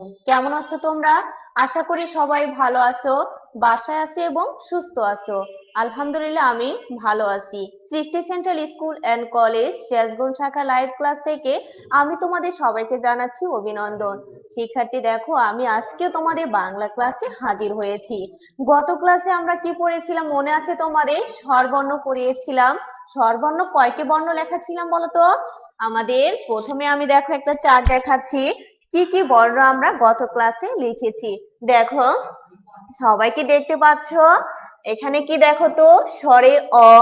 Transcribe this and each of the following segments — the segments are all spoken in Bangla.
কেমন আছো তোমরা? আশা করি সবাই ভালো আছো, বাসায় আছো এবং সুস্থ আছো। আলহামদুলিল্লাহ, আমি ভালো আছি। Srishti central school and college, Sirajganj শাখা লাইভ ক্লাস থেকে আমি তোমাদের সবাইকে জানাচ্ছি অভিনন্দন। শিক্ষার্থী, দেখো, আমি আজকে তোমাদের বাংলা ক্লাসে হাজির হয়েছি। গত ক্লাসে আমরা কি পড়েছিলাম? মনে আছে তোমাদের? স্বরবর্ণ পড়িয়েছিলাম। স্বরবর্ণ কয়টি বর্ণ লেখা ছিলাম বলতো আমাদের প্রথমে আমি দেখো একটা চার্ট দেখাচ্ছি। কি কি বর্ণ আমরা গত ক্লাসে লিখেছি? দেখো, সবাই কি দেখতে পাচ্ছ? এখানে কি দেখো তো? স্বরে অ,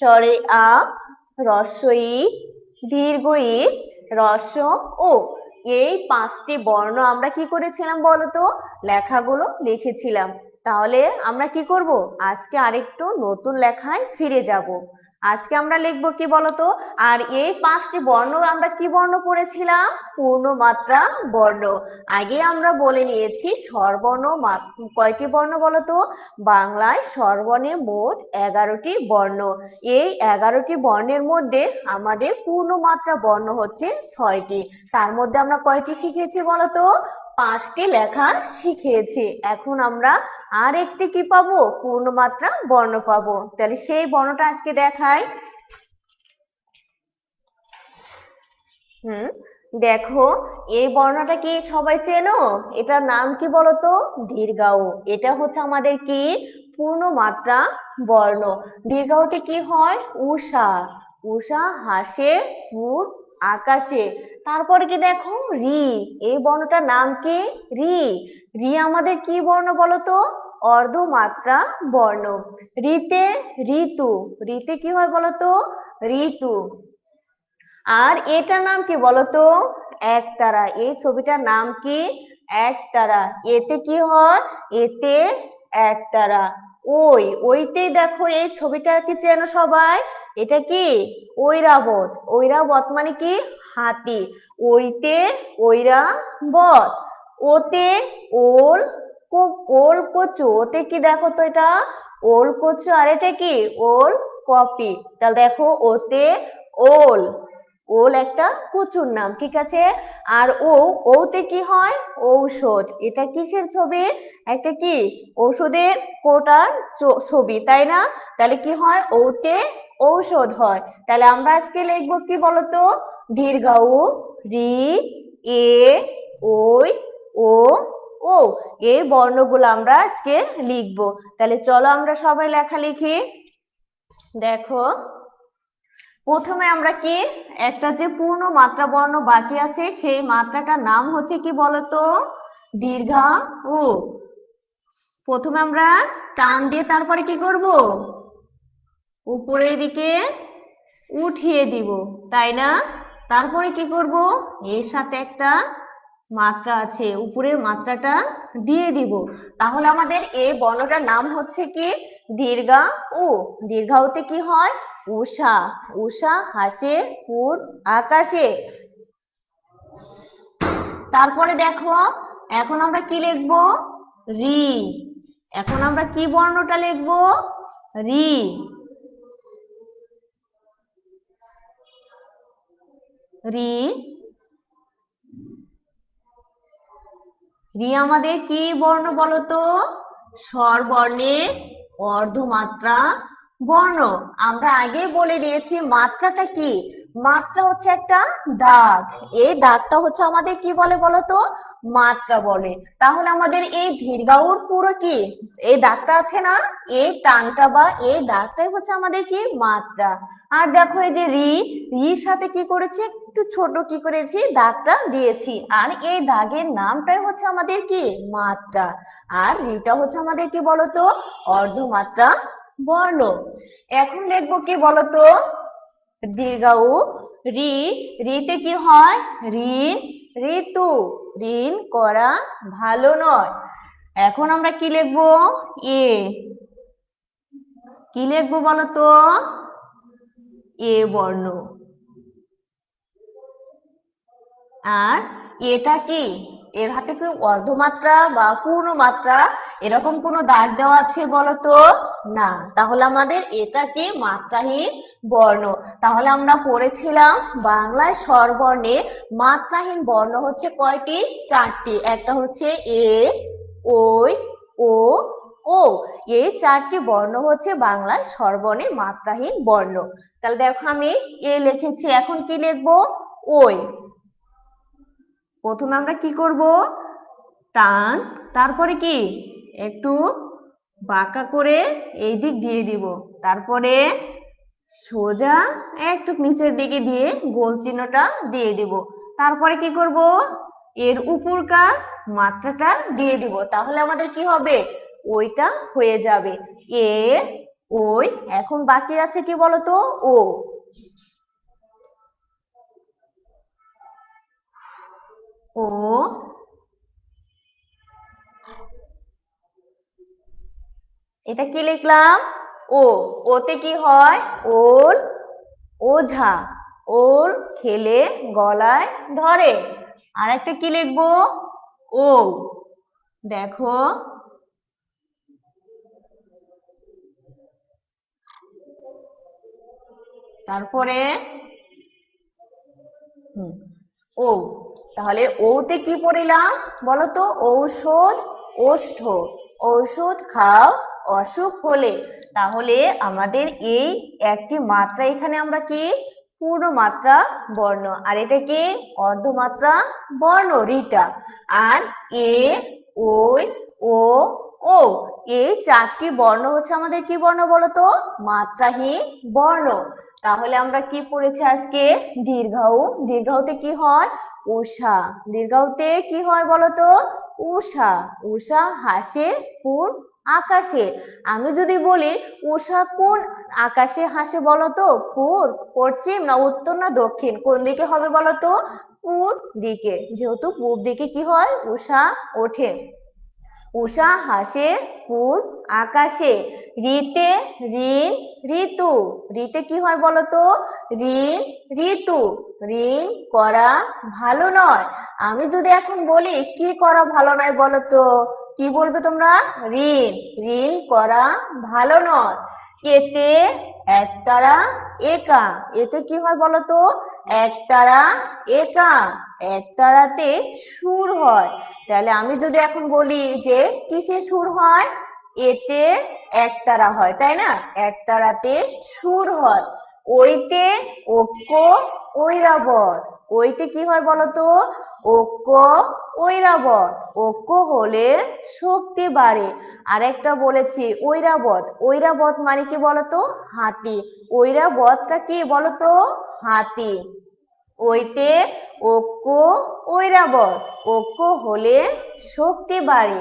স্বরে আ হ্রস্ব ই দীর্ঘ ই রস ও। এই পাঁচটি বর্ণ আমরা কি করেছিলাম বলতো? লেখাগুলো লিখেছিলাম। তাহলে আমরা কি করব? আজকে আরেকটু নতুন লেখায় ফিরে যাব। আজকে আমরা লিখব কি বলতো? আর এই পাঁচটি বর্ণ আমরা কি বর্ণ পড়েছিলাম? পূর্ণ মাত্রা বর্ণ। আগে আমরা বলে নিয়েছি স্বরবর্ণ মা- কয়টি বর্ণ বলতো? বাংলায় স্বরবর্ণে মোট এগারোটি বর্ণ। এই এগারোটি বর্ণের মধ্যে আমাদের পূর্ণ মাত্রা বর্ণ হচ্ছে ছয়টি। তার মধ্যে আমরা কয়টি শিখেছি বলতো? পাঁচটি লেখা শিখিয়েছি। এখন আমরা আর একটি কি পাবো? পূর্ণমাত্রা বর্ণ পাবো। তাহলে সেই বর্ণটা আজকে দেখাই। হুম, দেখো, এই বর্ণটা কি সবাই চেনো? এটার নাম কি বলতো? দীর্ঘাউ এটা হচ্ছে আমাদের কি? পূর্ণমাত্রা বর্ণ। দীর্ঘাউতে কি হয়? উষা উষা হাসে ফুট আকাশে। তারপরে কি দেখো? রি। এই বর্ণটার নাম কি? রি। রি আমাদের কি বর্ণ বলতো? অর্ধমাত্রা বর্ণ। রিতে ঋতু। রিতে কি হয় বলতো? ঋতু। আর এটার নাম কি বলতো? একতারা। এই ছবিটার নাম কি? একতারা। এতে কি হয়? এতে একতারা। ওই, ওইতেই দেখো এই ছবিটা কি চেনো সবাই এটা কি? ঐরাবত। ঐরাবত মানে কি? হাতি। ওইতে ঐরাবত। ওতে ওল ওল কচু। ওতে কি দেখো তো এটা? ওল কচু। আর এটা কি? ওল কপি। তাহলে দেখো, ওতে ওল। ওল একটা কচুর নাম, ঠিক আছে? আর ও, ওতে কি হয়? ঔষধ। এটা কিসের ছবি? একটা কি? ঔষধের কোটার ছবি, তাই না? তাহলে কি হয়? ওতে ঔষধ হয়। তাহলে আমরা আজকে লিখব কি বলতো? দীর্ঘ উ রি, এ ওই ও ও এই বর্ণগুলো আমরা আজকে লিখব। তাহলে চলো আমরা সবাই লেখা লিখি। দেখো, প্রথমে আমরা কি? একটা যে পূর্ণ মাত্রা বর্ণ বাকি আছে, সেই মাত্রাটার নাম হচ্ছে কি বলতো? দীর্ঘা উ প্রথমে আমরা টান দিয়ে তারপরে কি করব? উপরের দিকে উঠিয়ে দিব, তাই না? তারপরে কি করব? এর সাথে একটা মাত্রা আছে, উপরের মাত্রাটা দিয়ে দিব। তাহলে আমাদের এ বর্ণটার নাম হচ্ছে কি? দীর্ঘা উ। দীর্ঘাউতে কি হয়? উষা। উষা হাসে, ফুল আকাশে। তারপরে দেখো, এখন আমরা কি লিখব? রি। এখন আমরা কি বর্ণটা লিখব? রি। রি রি আমাদের কি বর্ণ বলতো? স্বর স্বরবর্ণের অর্ধমাত্রা বর্ণ। আমরা আগে বলে দিয়েছি মাত্রাটা কি? মাত্রা হচ্ছে একটা দাগ। এই দাগটা হচ্ছে আমাদের কি বলে বলতো? মাত্রা বলে। তাহলে আমাদের এই দীর্ঘাউর পুরো কি? এই দাগটা আছে না? এই টানটা বা এই দাগটাই হচ্ছে আমাদের কি? মাত্রা। আর দেখো এই যে রি, রির সাথে কি করেছি? একটু ছোট কি করেছি? দাগটা দিয়েছি। আর এই দাগের নামটাই হচ্ছে আমাদের কি? মাত্রা। আর রিটা হচ্ছে আমাদের কি বলতো? অর্ধমাত্রা বর্ণ। এখন দেখব কি বলতো? দীর্ঘাউ, রি, রিতে কি হয়? ঋণ, ঋতু। ঋণ করা ভালো নয়। এখন আমরা কি লিখব? এ। কি লিখব বলতো? এ বর্ণ। আর এটা কি? এর হাতে কি অর্ধমাত্রা বা পূর্ণ মাত্রা এরকম কোনো দাগ দেওয়া আছে বলতো? না। তাহলে আমাদের এটা কি মাত্রাহীন বর্ণ। তাহলে আমরা পড়েছিলাম বাংলায় স্বরবর্ণে মাত্রাহীন বর্ণ হচ্ছে কয়টি? চারটি। একটা হচ্ছে এ ওই ও ও। এই চারটি বর্ণ হচ্ছে বাংলায় স্বরবর্ণে মাত্রাহীন বর্ণ। তাহলে দেখো আমি এ লিখেছি, এখন কি লিখব? ওই প্রথমে আমরা কি করব? টান। তারপরে কি? একটু বাঁকা করে এই দিক দিয়ে দিব। তারপরে সোজা একটু নিচের দিকে দিয়ে গোল চিহ্নটা দিয়ে দিব। তারপরে কি করব? এর উপরকার মাত্রাটা দিয়ে দিব। তাহলে আমাদের কি হবে? ওইটা হয়ে যাবে। এ, ওই। এখন বাকি আছে কি বলতো? ও। ও এটা কি লিখলাম? ও, ওতে কি হয়? ওর ওঝা, ওর খেলে গলায় ধরে। আর একটা কি লিখব? ও, দেখো। তারপরে হুম ও তাহলে ওতে কি পড়িলাম? বলো তো ঔষধ ওষ্ঠ। ঔষধ খাও, অসুখ হলে। তাহলে আমাদের এই একটি মাত্রা এখানে আমরা কি? পূর্ণ মাত্রা বর্ণ। আর এটা কি? অর্ধমাত্রা বর্ণ, রিটা। আর এ, ওই, ও ও, এই চারটি বর্ণ হচ্ছে আমাদের কি বর্ণ বলতো? মাত্রাহীন বর্ণ। তাহলে আমরা কি পড়েছি আজকে? দীর্ঘাউ। দীর্ঘাউতে কি হয়? উষা দীর্ঘাউতে কি হয় বলতো? উষা উষা হাসে ফুল আকাশে? আমি যদি বলি উষা কোন আকাশে হাসে বলতো? পূর্ব পশ্চিম না উত্তর না দক্ষিণ? কোন দিকে হবে বলতো? পূর্ব দিকে। যেহেতু পূর্ব দিকে কি হয়? উষা ওঠে। উষা হাসে পূর্ব আকাশে। রিতে ঋণ ঋতু। রিতে কি হয় বলতো? ঋণ ঋতু। ঋণ করা ভালো নয়। আমি যদি এখন বলি, কি করা ভালো নয় বলতো? কি বলবে তোমরা? ঋণ। ঋণ করা ভালো নয়। এতে একতারা একা। এতে কি হয় বলতো? একতারা একা, একতারাতে সুর হয়। তাহলে আমি যদি এখন বলি যে কিসে সুর হয়? এতে একতারা হয়, তাই না? একতারাতে সুর হয়। ওইতে ঐক্য ঐরাবত ওইতে কি হয় বলতো? ঐক্য ঐরাবত ঐক্য হলে শক্তি বাড়ে। আরেকটা বলেছি ঐরাবত ঐরাবত মানে কি বলতো? হাতি। ঐরাবতটা কি বলতো? হাতি। ওইতে ঐক্য ঐরাবত ঐক্য হলে শক্তি বাড়ে।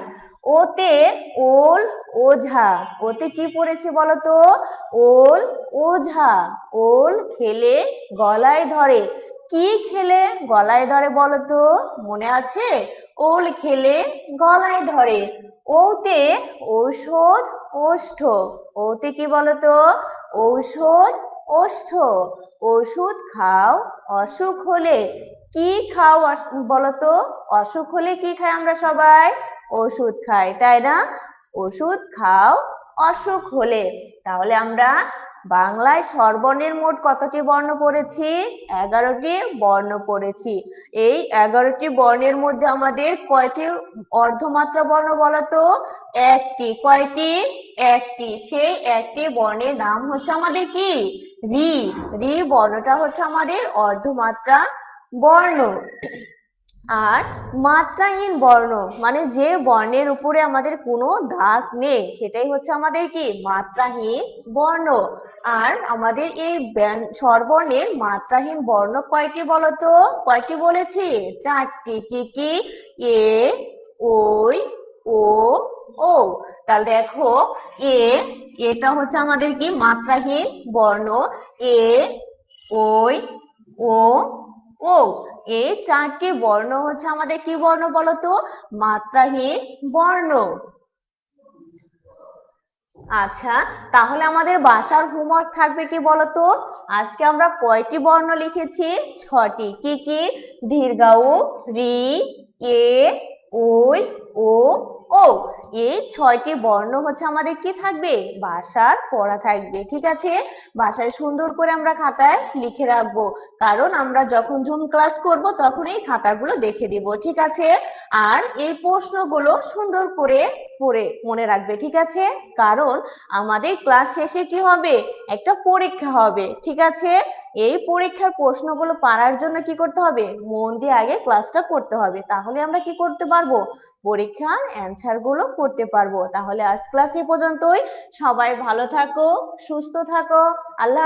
ওতে ওল ওঝা। ওতে কি পড়েছে বলতো? ওল ওঝা। ওল খেলে গলায় ধরে। কি খেলে গলায় ধরে বলতো? মনে আছে? ওল খেলে গলায় ধরে। ওতে ঔষধ ওষ্ঠ। ওতে কি বলতো? ঔষধ ওষ্ঠ। ওষুধ খাও, অসুখ হলে কি খাও বলতো? অসুখ হলে কি খাই আমরা সবাই? ওষুধ খাই, তাই না? ওষুধ খাও, অসুখ হলে। তাহলে আমরা বাংলায় স্বরবর্ণের মোট কতটি বর্ণ পড়েছি? এগারোটি বর্ণ পড়েছি। এই এগারোটি বর্ণের মধ্যে আমাদের কয়টি অর্ধমাত্রা বর্ণ বলতো? একটি। কয়টি? একটি। সেই একটি বর্ণের নাম হচ্ছে আমাদের কি? রি। রি বর্ণটা হচ্ছে আমাদের অর্ধমাত্রা বর্ণ। আর মাত্রাহীন বর্ণ মানে যে বর্ণের উপরে আমাদের কোনো দাগ নেই, সেটাই হচ্ছে আমাদের কি? মাত্রাহীন বর্ণ। আর আমাদের এই স্বরবর্ণের মাত্রাহীন বর্ণ কয়টি বলতো? কয়টি বলেছি? চারটি। কি কি? এ, ওই, ও ও তাহলে দেখো, এ, এটা হচ্ছে আমাদের কি? মাত্রাহীন বর্ণ। এ, ওই, ও ও এই চারটি বর্ণ হচ্ছে আমাদের কি বর্ণ বলতো? মাত্রাহীন বর্ণ। আচ্ছা তাহলে আমাদের বাসার হোমওয়ার্ক থাকবে কি বলতো? আজকে আমরা কয়টি বর্ণ লিখেছি? ছটি। কি কি? দীর্ঘাউ রি, এ ওই ও ও। এই ছয়টি বর্ণ হচ্ছে আমাদের কি থাকবে? বাসার পড়া থাকবে, ঠিক আছে? বাসায় সুন্দর করে আমরা খাতায় লিখে রাখব। কারণ আমরা যখন জুম ক্লাস করব, তখন এই খাতাগুলো দেখে দিব, ঠিক আছে? আর এই প্রশ্নগুলো সুন্দর করে পড়ে, মনে রাখবে, ঠিক আছে? কারণ আমাদের ক্লাস শেষে কি হবে? একটা পরীক্ষা হবে, ঠিক আছে? এই পরীক্ষার প্রশ্নগুলো পারার জন্য কি করতে হবে? মন দিয়ে আগে ক্লাসটা করতে হবে। তাহলে আমরা কি করতে পারব? পরীক্ষার অ্যান্সারগুলো করতে পারব। তাহলে আজ ক্লাস এ পর্যন্তই। সবাই ভালো থাকো, সুস্থ থাকো। আল্লাহ